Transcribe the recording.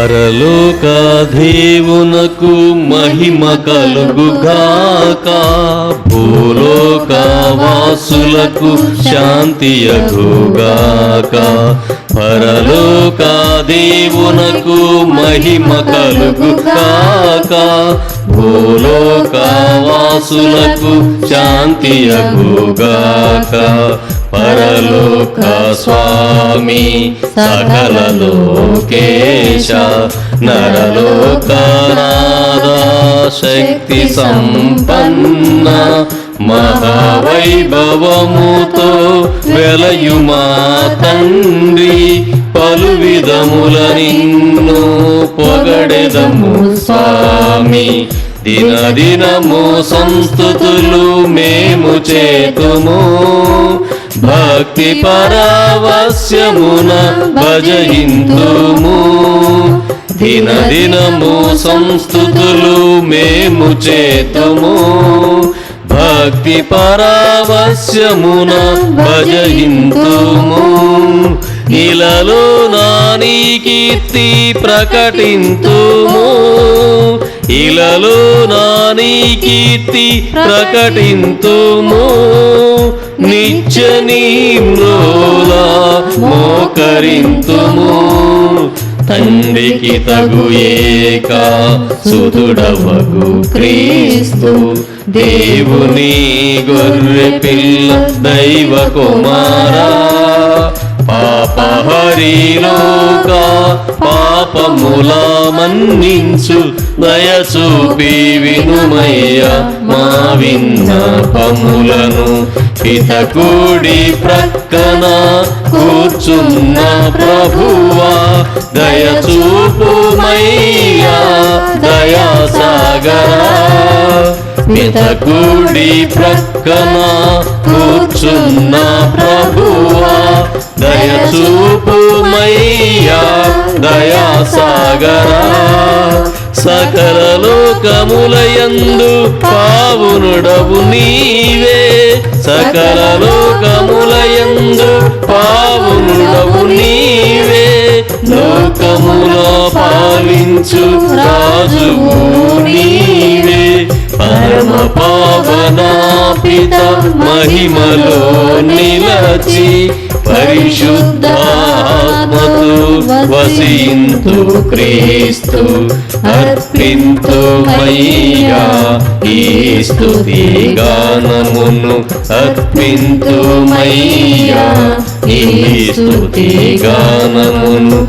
పరలోక మహిమ కలుగుగాక. భూలోకవాసులకు శాంతియగుగాక పరలోకాదేవునకు మహిమ కలుగుగాక. భూలోకవాసులకు శాంతియగుగాక పరలోక స్వామి సకల లోకేశ నరలోకనాద శక్తి సంపన్న మహావైభవముతో వెలయుమా తండ్రి పలు విధముల నిన్ను పొగడెదము స్వామి దినదినము సంస్థుతులు మేము చేతుము భక్తి పరావస్యమున భజయింతుము. దినదినము సంస్థుతులు మేము చేతుము. భక్తి పరావస్యమున భజయింతుము. ఇలలో నాని కీర్తి ప్రకటింతుము. ఇలలో నాని కీర్తి ప్రకటింతుము. నిత్య నీమ్రోలా మోకరింతుము. తండ్రికి తగు ఏక సుతుడవగు క్రీస్తు. దేవుని గొర్రె పిల్ల దైవ కుమారా. పాపహరిలోక పాపముల మన్నించు దయచూపి వినుమయ్య మా విన్నపములను పితకుడి ప్రక్కన కూర్చున్న ప్రభువా దయచూపుమయ్యా దయాసాగరా. మితకుడి ప్రక్కన కూర్చున్న ప్రభు సోమయ్య దయా సాగరా సకల లోకములయందు పావునుడవు నీవే. సకల లోకములయందు పావునుడవు నీవే. లోకములో పాలించు రాజువు నీవే. పరమ పావనా పిత మహిమలో నిలచి పరిశుద్ధాత్మతు వసింతు క్రీస్తు అర్పింతు మయ్యా ఈ స్తుతి గానమును. అర్పింతు మయ్యా ఈ స్తుతి గానమును.